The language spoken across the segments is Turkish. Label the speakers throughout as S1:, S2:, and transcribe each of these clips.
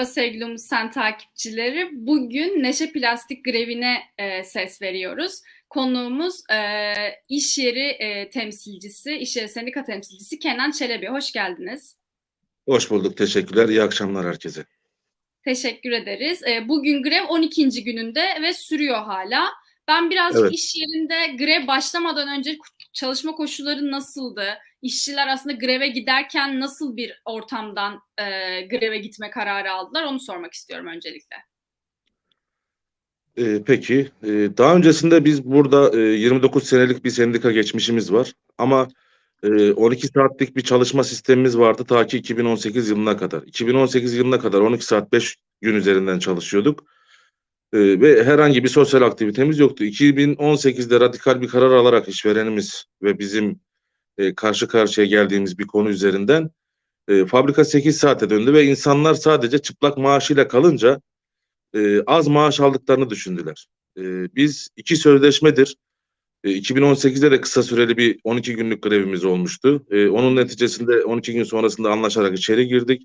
S1: Merhaba sevgili Umut Sen takipçileri. Bugün Neşe Plastik grevine e, ses veriyoruz. Konuğumuz e, iş yeri e, temsilcisi, iş yeri sendika temsilcisi Kenan Çelebi. Hoş geldiniz.
S2: Hoş bulduk. Teşekkürler. İyi akşamlar herkese.
S1: Teşekkür ederiz. E, bugün grev 12. gününde ve sürüyor hala. Ben birazcık
S2: Evet.
S1: iş yerinde grev başlamadan önce çalışma koşulları nasıldı? İşçiler aslında greve giderken nasıl bir ortamdan e, greve gitme kararı aldılar? Onu sormak istiyorum öncelikle.
S2: Ee, peki. Ee, daha öncesinde biz burada e, 29 senelik bir sendika geçmişimiz var. Ama e, 12 saatlik bir çalışma sistemimiz vardı ta ki 2018 yılına kadar. 2018 yılına kadar 12 saat 5 gün üzerinden çalışıyorduk. Ee, ve herhangi bir sosyal aktivitemiz yoktu. 2018'de radikal bir karar alarak işverenimiz ve bizim e, karşı karşıya geldiğimiz bir konu üzerinden e, fabrika 8 saate döndü ve insanlar sadece çıplak maaşıyla kalınca e, az maaş aldıklarını düşündüler. E, biz iki sözleşmedir. E, 2018'de de kısa süreli bir 12 günlük grevimiz olmuştu. E, onun neticesinde 12 gün sonrasında anlaşarak içeri girdik.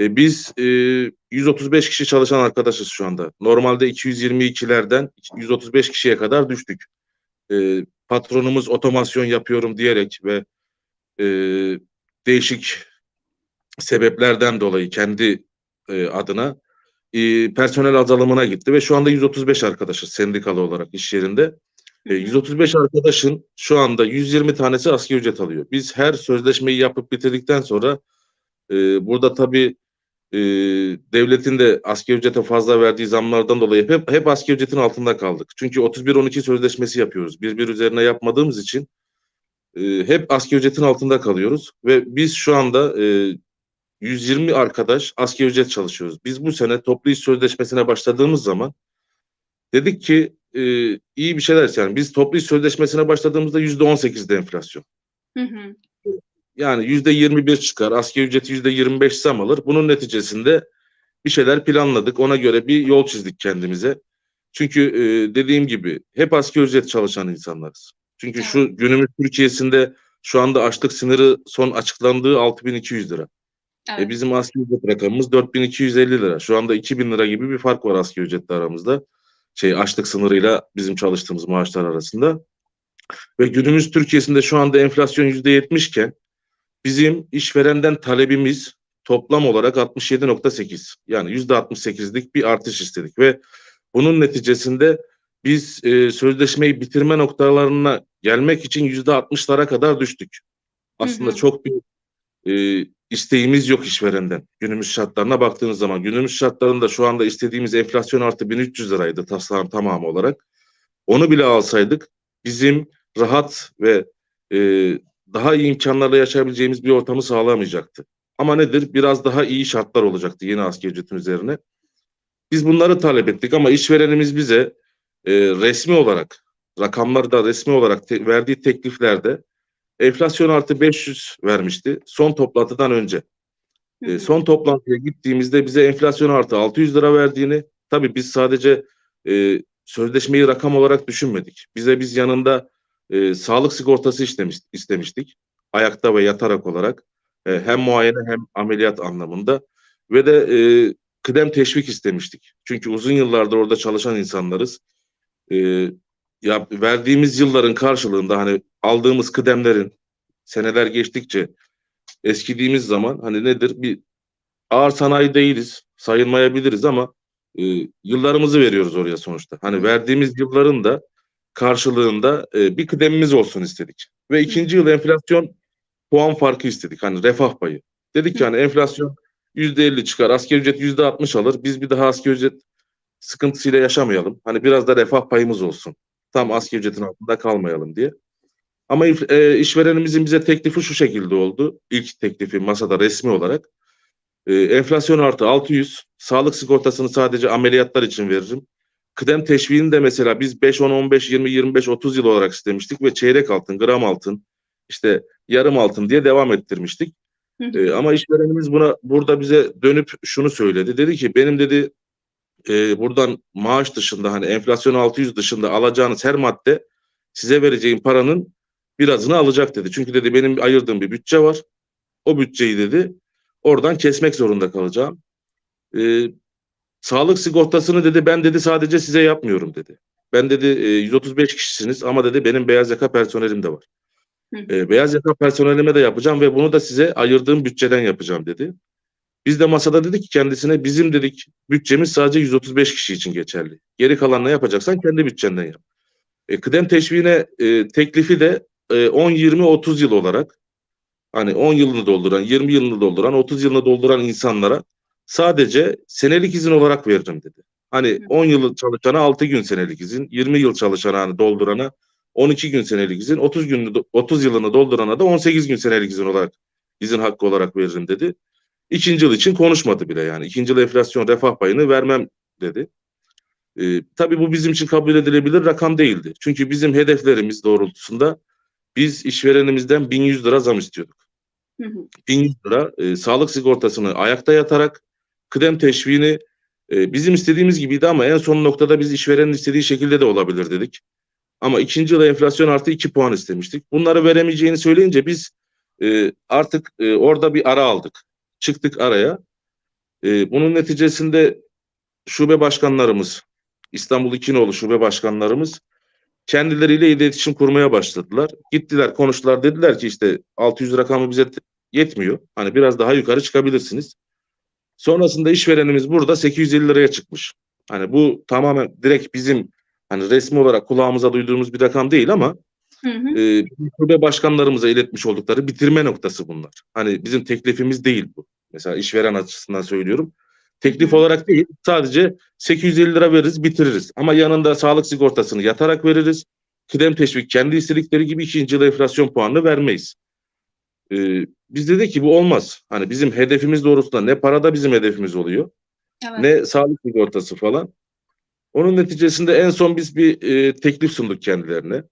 S2: E, biz e, 135 kişi çalışan arkadaşız şu anda. Normalde 222'lerden 135 kişiye kadar düştük. E, patronumuz otomasyon yapıyorum diyerek ve e, değişik sebeplerden dolayı kendi e, adına e, personel azalımına gitti ve şu anda 135 arkadaşız sendikalı olarak iş yerinde. E, 135 arkadaşın şu anda 120 tanesi asgari ücret alıyor. Biz her sözleşmeyi yapıp bitirdikten sonra e, burada tabii e, devletin de asgari ücrete fazla verdiği zamlardan dolayı hep, hep asgari ücretin altında kaldık. Çünkü 31-12 sözleşmesi yapıyoruz. Bir bir üzerine yapmadığımız için e, hep asgari ücretin altında kalıyoruz ve biz şu anda e, 120 arkadaş asgari ücret çalışıyoruz. Biz bu sene toplu iş sözleşmesine başladığımız zaman dedik ki e, iyi bir şeyler yani biz toplu iş sözleşmesine başladığımızda yüzde 18'de enflasyon.
S1: Hı hı.
S2: Yani yüzde 21 çıkar, asgari ücreti yüzde 25 zam alır. Bunun neticesinde bir şeyler planladık. Ona göre bir yol çizdik kendimize. Çünkü e, dediğim gibi hep asgari ücret çalışan insanlarız. Çünkü şu günümüz Türkiye'sinde şu anda açlık sınırı son açıklandığı 6200 lira.
S1: Evet.
S2: E bizim asgari ücret rakamımız 4250 lira. Şu anda 2000 lira gibi bir fark var asgari ücretle aramızda. Şey açlık sınırıyla bizim çalıştığımız maaşlar arasında. Ve günümüz Türkiye'sinde şu anda enflasyon %70 iken bizim işverenden talebimiz toplam olarak 67.8. Yani %68'lik bir artış istedik ve bunun neticesinde biz e, sözleşmeyi bitirme noktalarına gelmek için %60'lara kadar düştük. Aslında
S1: Hı hı.
S2: çok bir e, isteğimiz yok işverenden. Günümüz şartlarına baktığınız zaman günümüz şartlarında şu anda istediğimiz enflasyon artı 1300 liraydı tasarım tamamı olarak. Onu bile alsaydık bizim rahat ve e, daha iyi imkanlarla yaşayabileceğimiz bir ortamı sağlamayacaktı. Ama nedir? Biraz daha iyi şartlar olacaktı yeni asgari ücretin üzerine. Biz bunları talep ettik ama işverenimiz bize e, resmi olarak rakamları da resmi olarak te- verdiği tekliflerde enflasyon artı 500 vermişti son toplantıdan önce. E, son toplantıya gittiğimizde bize enflasyon artı 600 lira verdiğini tabii biz sadece e, sözleşmeyi rakam olarak düşünmedik. Bize biz yanında e, sağlık sigortası istemiş, istemiştik. Ayakta ve yatarak olarak e, hem muayene hem ameliyat anlamında ve de e, kıdem teşvik istemiştik. Çünkü uzun yıllardır orada çalışan insanlarız. E, ya verdiğimiz yılların karşılığında hani aldığımız kıdemlerin seneler geçtikçe eskidiğimiz zaman hani nedir bir ağır sanayi değiliz sayılmayabiliriz ama e, yıllarımızı veriyoruz oraya sonuçta. Hani verdiğimiz yılların da karşılığında e, bir kıdemimiz olsun istedik. Ve ikinci yıl enflasyon puan farkı istedik. Hani refah payı. Dedik ki hani enflasyon yüzde elli çıkar. Asgari ücret yüzde altmış alır. Biz bir daha asgari ücret sıkıntısıyla yaşamayalım. Hani biraz da refah payımız olsun. Tam asgari ücretin altında kalmayalım diye. Ama e, işverenimizin bize teklifi şu şekilde oldu. İlk teklifi masada resmi olarak. E, enflasyon artı 600. Sağlık sigortasını sadece ameliyatlar için veririm. Kıdem teşviğini de mesela biz 5, 10, 15, 20, 25, 30 yıl olarak istemiştik ve çeyrek altın, gram altın, işte yarım altın diye devam ettirmiştik.
S1: Hı hı.
S2: E, ama işverenimiz buna burada bize dönüp şunu söyledi. Dedi ki benim dedi e, buradan maaş dışında hani enflasyon 600 dışında alacağınız her madde size vereceğim paranın birazını alacak dedi. Çünkü dedi benim ayırdığım bir bütçe var. O bütçeyi dedi oradan kesmek zorunda kalacağım. e, sağlık sigortasını dedi ben dedi sadece size yapmıyorum dedi. Ben dedi e, 135 kişisiniz ama dedi benim beyaz yaka personelim de var. E, beyaz yaka personelime de yapacağım ve bunu da size ayırdığım bütçeden yapacağım dedi. Biz de masada dedik ki kendisine bizim dedik bütçemiz sadece 135 kişi için geçerli. Geri kalanını yapacaksan kendi bütçenden yap. E, kıdem teşviğine e, teklifi de e, 10, 20, 30 yıl olarak hani 10 yılını dolduran, 20 yılını dolduran, 30 yılını dolduran insanlara sadece senelik izin olarak veririm dedi. Hani 10 yıl çalışana 6 gün senelik izin, 20 yıl çalışana hani doldurana 12 gün senelik izin, 30 gününü 30 yılını doldurana da 18 gün senelik izin olarak izin hakkı olarak veririm dedi. İkinci yıl için konuşmadı bile yani. İkinci yıl enflasyon refah payını vermem dedi. Ee, tabii bu bizim için kabul edilebilir rakam değildi. Çünkü bizim hedeflerimiz doğrultusunda biz işverenimizden 1100 lira zam istiyorduk.
S1: Hı hı.
S2: 1100 lira e, sağlık sigortasını ayakta yatarak kıdem teşviğini e, bizim istediğimiz gibiydi ama en son noktada biz işverenin istediği şekilde de olabilir dedik. Ama ikinci yıla enflasyon artı 2 puan istemiştik. Bunları veremeyeceğini söyleyince biz e, artık e, orada bir ara aldık. Çıktık araya. E, bunun neticesinde şube başkanlarımız, İstanbul İkinoğlu şube başkanlarımız kendileriyle iletişim kurmaya başladılar. Gittiler konuştular dediler ki işte 600 rakamı bize yetmiyor. Hani biraz daha yukarı çıkabilirsiniz. Sonrasında işverenimiz burada 850 liraya çıkmış. Hani bu tamamen direkt bizim hani resmi olarak kulağımıza duyduğumuz bir rakam değil ama
S1: Hı hı.
S2: e, şube başkanlarımıza iletmiş oldukları bitirme noktası bunlar. Hani bizim teklifimiz değil bu. Mesela işveren açısından söylüyorum. Teklif
S1: Hı.
S2: olarak değil sadece 850 lira veririz bitiririz. Ama yanında sağlık sigortasını yatarak veririz. Kıdem teşvik kendi istedikleri gibi ikinci yıl enflasyon puanını vermeyiz. E, biz dedik ki bu olmaz. Hani bizim hedefimiz doğrultusunda ne parada bizim hedefimiz oluyor
S1: Evet.
S2: ne sağlık sigortası falan. Onun neticesinde en son biz bir e, teklif sunduk kendilerine.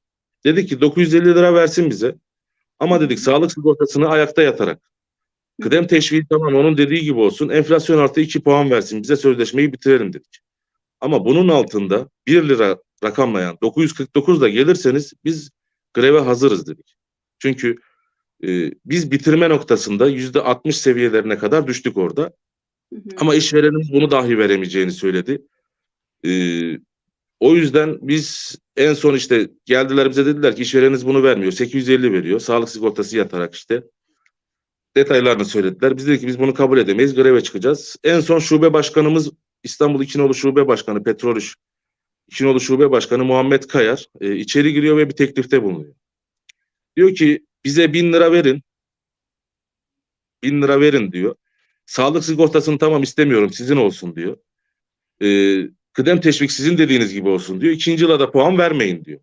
S2: Dedik ki 950 lira versin bize. Ama dedik sağlık sigortasını ayakta yatarak. Kıdem teşviği tamam onun dediği gibi olsun. Enflasyon artı 2 puan versin. Bize sözleşmeyi bitirelim dedik. Ama bunun altında 1 lira rakamlayan 949 da gelirseniz biz greve hazırız dedik. Çünkü e, biz bitirme noktasında %60 seviyelerine kadar düştük orada.
S1: Hı hı.
S2: Ama işverenimiz bunu dahi veremeyeceğini söyledi. Ee, o yüzden biz en son işte geldiler bize dediler ki işvereniniz bunu vermiyor. 850 veriyor. Sağlık sigortası yatarak işte. Detaylarını söylediler. Biz dedik ki biz bunu kabul edemeyiz. Greve çıkacağız. En son şube başkanımız İstanbul İkinoğlu Şube Başkanı Petrol İş İkinoğlu Şube Başkanı Muhammed Kayar e, içeri giriyor ve bir teklifte bulunuyor. Diyor ki bize bin lira verin. Bin lira verin diyor. Sağlık sigortasını tamam istemiyorum sizin olsun diyor. Ee, kıdem teşvik sizin dediğiniz gibi olsun diyor. İkinci yıla da puan vermeyin diyor.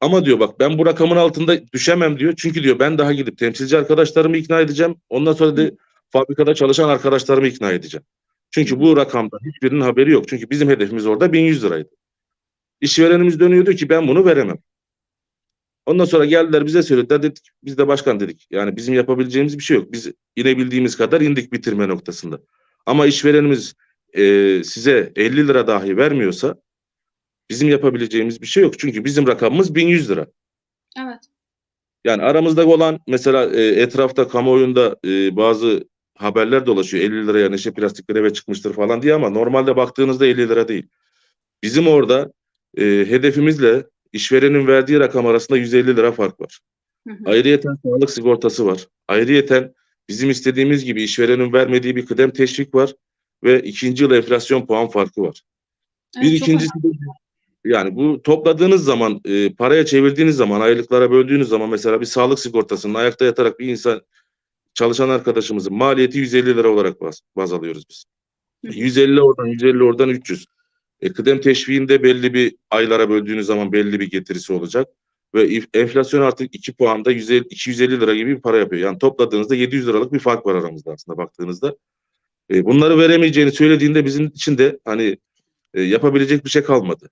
S2: Ama diyor bak ben bu rakamın altında düşemem diyor. Çünkü diyor ben daha gidip temsilci arkadaşlarımı ikna edeceğim. Ondan sonra da fabrikada çalışan arkadaşlarımı ikna edeceğim. Çünkü bu rakamda hiçbirinin haberi yok. Çünkü bizim hedefimiz orada 1100 liraydı. İşverenimiz dönüyor diyor ki ben bunu veremem. Ondan sonra geldiler bize söylediler dedik biz de başkan dedik. Yani bizim yapabileceğimiz bir şey yok. Biz inebildiğimiz kadar indik bitirme noktasında. Ama işverenimiz e, size 50 lira dahi vermiyorsa bizim yapabileceğimiz bir şey yok. Çünkü bizim rakamımız 1100 lira.
S1: Evet.
S2: Yani aramızda olan mesela e, etrafta kamuoyunda e, bazı haberler dolaşıyor. 50 liraya neşe plastik greve çıkmıştır falan diye ama normalde baktığınızda 50 lira değil. Bizim orada e, hedefimizle işverenin verdiği rakam arasında 150 lira fark var.
S1: Hı hı.
S2: Ayrıyeten sağlık sigortası var. Ayrıyeten bizim istediğimiz gibi işverenin vermediği bir kıdem teşvik var ve ikinci yıl enflasyon puan farkı var.
S1: Evet,
S2: bir ikincisi de yani bu topladığınız zaman e, paraya çevirdiğiniz zaman aylıklara böldüğünüz zaman mesela bir sağlık sigortasının ayakta yatarak bir insan çalışan arkadaşımızın maliyeti 150 lira olarak baz, baz alıyoruz biz.
S1: Hı hı.
S2: 150 oradan 150 oradan 300. E, kıdem teşviğinde belli bir aylara böldüğünüz zaman belli bir getirisi olacak. Ve enflasyon artık 2 puanda 150, 250 lira gibi bir para yapıyor. Yani topladığınızda 700 liralık bir fark var aramızda aslında baktığınızda. E, bunları veremeyeceğini söylediğinde bizim için de hani e, yapabilecek bir şey kalmadı.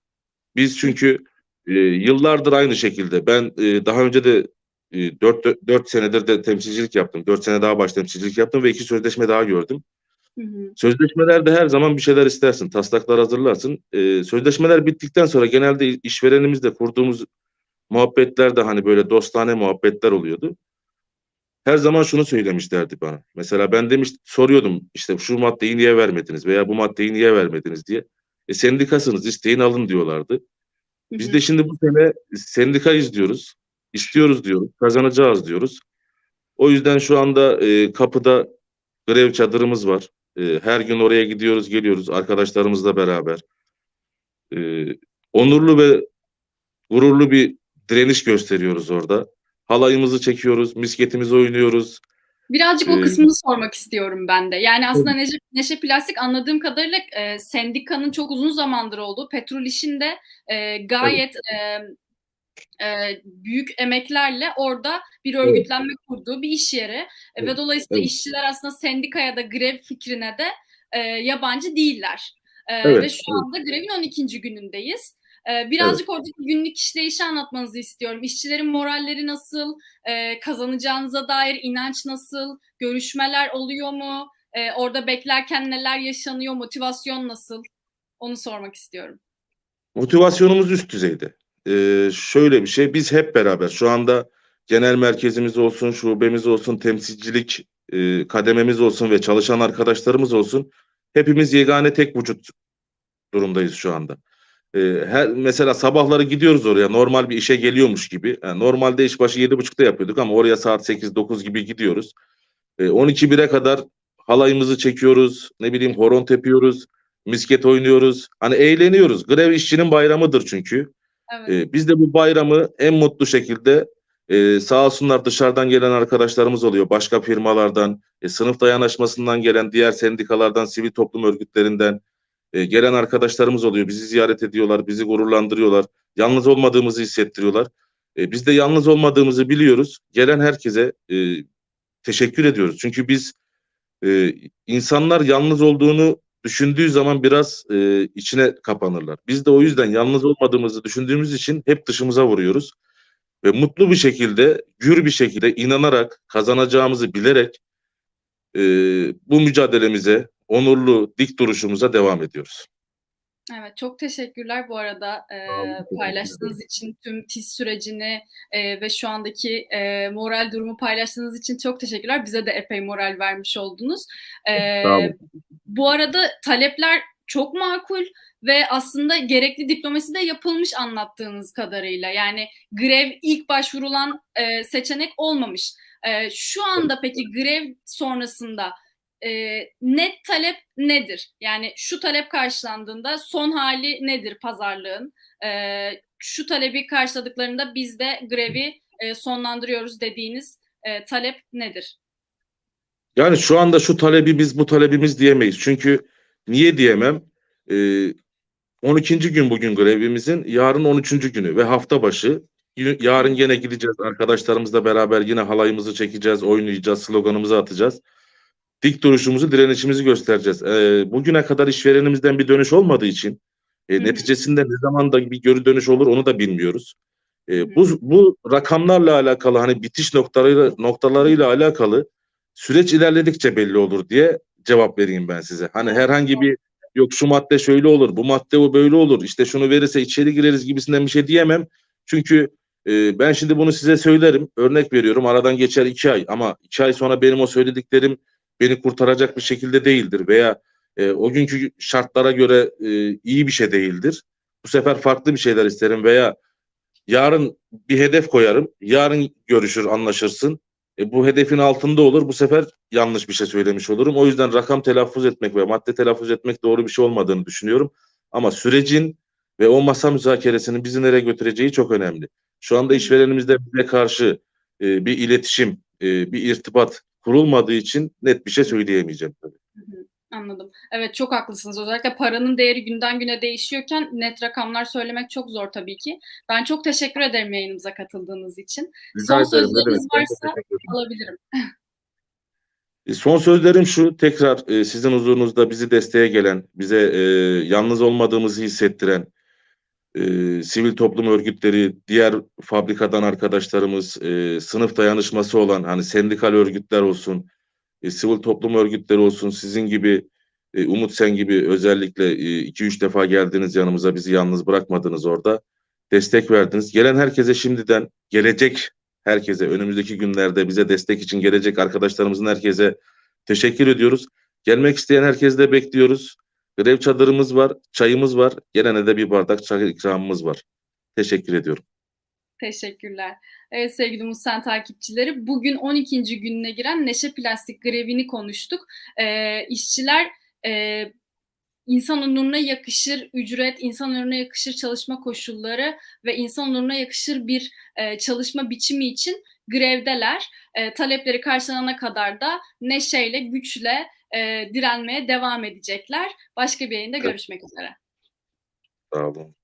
S2: Biz çünkü e, yıllardır aynı şekilde ben e, daha önce de e, 4, 4 senedir de temsilcilik yaptım. 4 sene daha baş temsilcilik yaptım ve iki sözleşme daha gördüm.
S1: Hı hı.
S2: Sözleşmelerde her zaman bir şeyler istersin. Taslaklar hazırlarsın. Ee, sözleşmeler bittikten sonra genelde işverenimizle kurduğumuz muhabbetler de hani böyle dostane muhabbetler oluyordu. her zaman şunu söylemişlerdi bana. Mesela ben demiş soruyordum işte şu maddeyi niye vermediniz veya bu maddeyi niye vermediniz diye. E sendikasınız isteyin alın diyorlardı. Biz de şimdi bu sene sendika izliyoruz. İstiyoruz diyoruz. Kazanacağız diyoruz. O yüzden şu anda e, kapıda grev çadırımız var. E, her gün oraya gidiyoruz, geliyoruz arkadaşlarımızla beraber. E, onurlu ve gururlu bir direniş gösteriyoruz orada. Halayımızı çekiyoruz, misketimizi oynuyoruz.
S1: Birazcık o
S2: Ee,
S1: kısmını sormak istiyorum ben de. Yani aslında Neşe, Neşe Plastik anladığım kadarıyla e, sendikanın çok uzun zamandır olduğu, petrol işin de e, gayet e, e, büyük emeklerle orada bir örgütlenme kurduğu bir iş yeri. E, ve
S2: Evet,
S1: dolayısıyla
S2: evet.
S1: işçiler aslında sendikaya da grev fikrine de e, yabancı değiller. E,
S2: Evet,
S1: ve şu
S2: evet.
S1: anda grevin 12. günündeyiz. E, birazcık oradaki günlük işleyişi anlatmanızı istiyorum. İşçilerin moralleri nasıl, e, kazanacağınıza dair inanç nasıl, görüşmeler oluyor mu, E, orada beklerken neler yaşanıyor, motivasyon nasıl? Onu sormak istiyorum.
S2: Motivasyonumuz üst düzeyde. Ee, şöyle bir şey, biz hep beraber şu anda genel merkezimiz olsun, şubemiz olsun, temsilcilik e, kadememiz olsun ve çalışan arkadaşlarımız olsun, hepimiz yegane tek vücut durumdayız şu anda. Ee, her mesela sabahları gidiyoruz oraya normal bir işe geliyormuş gibi. Yani normalde iş başı yedi buçukta yapıyorduk ama oraya saat 8-9 gibi gidiyoruz. Ee, 12-1'e kadar halayımızı çekiyoruz, ne bileyim horon tepiyoruz, misket oynuyoruz. Hani eğleniyoruz. Grev işçinin bayramıdır çünkü.
S1: Evet.
S2: Ee, biz de bu bayramı en mutlu şekilde e, sağ olsunlar dışarıdan gelen arkadaşlarımız oluyor. Başka firmalardan, e, sınıf dayanışmasından gelen diğer sendikalardan, sivil toplum örgütlerinden e, gelen arkadaşlarımız oluyor. Bizi ziyaret ediyorlar, bizi gururlandırıyorlar. Yalnız olmadığımızı hissettiriyorlar. E, biz de yalnız olmadığımızı biliyoruz. Gelen herkese e, teşekkür ediyoruz. Çünkü biz e, insanlar yalnız olduğunu düşündüğü zaman biraz e, içine kapanırlar. Biz de o yüzden yalnız olmadığımızı düşündüğümüz için hep dışımıza vuruyoruz. Ve mutlu bir şekilde, gür bir şekilde inanarak, kazanacağımızı bilerek e, bu mücadelemize, onurlu dik duruşumuza devam ediyoruz.
S1: Evet, çok teşekkürler bu arada e, paylaştığınız için tüm TİS sürecini e, ve şu andaki e, moral durumu paylaştığınız için çok teşekkürler. Bize de epey moral vermiş oldunuz. E, bu arada talepler çok makul ve aslında gerekli diplomasi de yapılmış anlattığınız kadarıyla. Yani grev ilk başvurulan e, seçenek olmamış. E, şu anda peki grev sonrasında e, net talep nedir? Yani şu talep karşılandığında son hali nedir pazarlığın? E, şu talebi karşıladıklarında biz de grevi e, sonlandırıyoruz dediğiniz e, talep nedir?
S2: Yani şu anda şu talebi biz bu talebimiz diyemeyiz. Çünkü niye diyemem? Ee, 12. gün bugün grevimizin, yarın 13. günü ve hafta başı. Yarın yine gideceğiz arkadaşlarımızla beraber yine halayımızı çekeceğiz, oynayacağız, sloganımızı atacağız. Dik duruşumuzu, direnişimizi göstereceğiz. Ee, bugüne kadar işverenimizden bir dönüş olmadığı için e,
S1: Hı hı.
S2: neticesinde ne zaman da bir geri dönüş olur onu da bilmiyoruz. E, bu bu rakamlarla alakalı hani bitiş noktalarıyla noktalarıyla alakalı süreç ilerledikçe belli olur diye cevap vereyim ben size. Hani herhangi bir yok şu madde şöyle olur, bu madde o böyle olur, işte şunu verirse içeri gireriz gibisinden bir şey diyemem. Çünkü e, ben şimdi bunu size söylerim, örnek veriyorum aradan geçer iki ay ama iki ay sonra benim o söylediklerim beni kurtaracak bir şekilde değildir veya e, o günkü şartlara göre e, iyi bir şey değildir. Bu sefer farklı bir şeyler isterim veya yarın bir hedef koyarım. Yarın görüşür, anlaşırsın. E, bu hedefin altında olur. Bu sefer yanlış bir şey söylemiş olurum. O yüzden rakam telaffuz etmek ve madde telaffuz etmek doğru bir şey olmadığını düşünüyorum. Ama sürecin ve o masa müzakeresinin bizi nereye götüreceği çok önemli. Şu anda işverenimizde bize karşı e, bir iletişim, e, bir irtibat kurulmadığı için net bir şey söyleyemeyeceğim tabii.
S1: Anladım. Evet çok haklısınız. Özellikle paranın değeri günden güne değişiyorken net rakamlar söylemek çok zor tabii ki. Ben çok teşekkür ederim yayınımıza katıldığınız için. Son
S2: Rica ederim, ne
S1: sözleriniz varsa
S2: teşekkür ederim.
S1: alabilirim.
S2: E, Son sözlerim şu, tekrar e, sizin huzurunuzda bizi desteğe gelen, bize e, yalnız olmadığımızı hissettiren, e, sivil toplum örgütleri, diğer fabrikadan arkadaşlarımız, e, sınıf dayanışması olan, hani sendikal örgütler olsun, e, sivil toplum örgütleri olsun, sizin gibi, e, Umut sen gibi özellikle 2-3 defa geldiniz yanımıza, bizi yalnız bırakmadınız orada, destek verdiniz. Gelen herkese şimdiden, gelecek herkese, önümüzdeki günlerde bize destek için gelecek arkadaşlarımızın herkese teşekkür ediyoruz. Gelmek isteyen herkesi de bekliyoruz. Grev çadırımız var, çayımız var. Gelene de bir bardak çay ikramımız var. Teşekkür ediyorum.
S1: Teşekkürler. Evet sevgili Musen takipçileri bugün 12. gününe giren Neşe Plastik grevini konuştuk. Ee, işçiler e, insan onuruna yakışır ücret, insan onuruna yakışır çalışma koşulları ve insan onuruna yakışır bir e, çalışma biçimi için grevdeler. E, talepleri karşılanana kadar da neşeyle, güçle e, direnmeye devam edecekler. Başka bir yayında görüşmek üzere.
S2: Sağ olun.